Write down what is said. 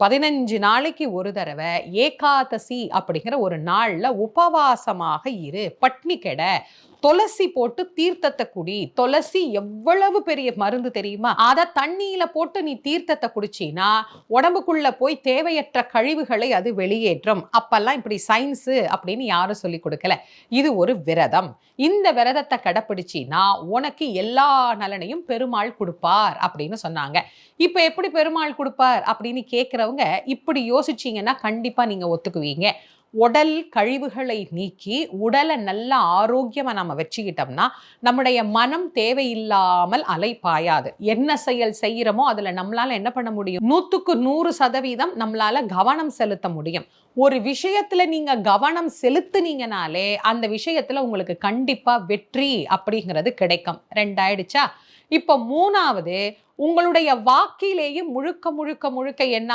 பதினஞ்சு நாளைக்கு ஒரு தடவை ஏகாதசி அப்படிங்கிற ஒரு நாளில் உபவாசமாக இரு. பட்னி கெட துளசி போட்டு தீர்த்தத்தை குடி. துளசி எவ்வளவு பெரிய மருந்து தெரியுமா? அதை தண்ணியில போட்டு நீ தீர்த்தத்தை குடிச்சினா உடம்புக்குள்ள போய் தேவையற்ற கழிவுகளை அது வெளியேற்றும். அப்பெல்லாம் இப்படி சயின்ஸ் அப்படின்னு யாரும் சொல்லி கொடுக்கல. இது ஒரு விரதம். இந்த விரதத்தை கடைப்பிடிச்சினா உனக்கு எல்லா நலனையும் பெருமாள் கொடுப்பார் அப்படின்னு சொன்னாங்க. இப்போ எப்படி பெருமாள் கொடுப்பார் அப்படின்னு கேட்குறவங்க இப்படி யோசிச்சீங்கன்னா கண்டிப்பாக நீங்கள் ஒத்துக்குவீங்க. உடல் கழிவுகளை நீக்கி உடலை நல்ல ஆரோக்கியமா நம்ம வச்சுக்கிட்டோம்னா நம்முடைய மனம் தேவையில்லாமல் அலை பாயாது. என்ன செயல் செய்யறோமோ அதுல நம்மளால என்ன பண்ண முடியும்? நூத்துக்கு நூறு சதவீதம் நம்மளால கவனம் செலுத்த முடியும். ஒரு விஷயத்துல நீங்க கவனம் செலுத்துனீங்கனாலே அந்த விஷயத்துல உங்களுக்கு கண்டிப்பா வெற்றி அப்படிங்கிறது கிடைக்கும். ரெண்டாயிடுச்சா இப்ப மூணாவது உங்களுடைய வாக்கிலேயே முழுக்க முழுக்க முழுக்க என்ன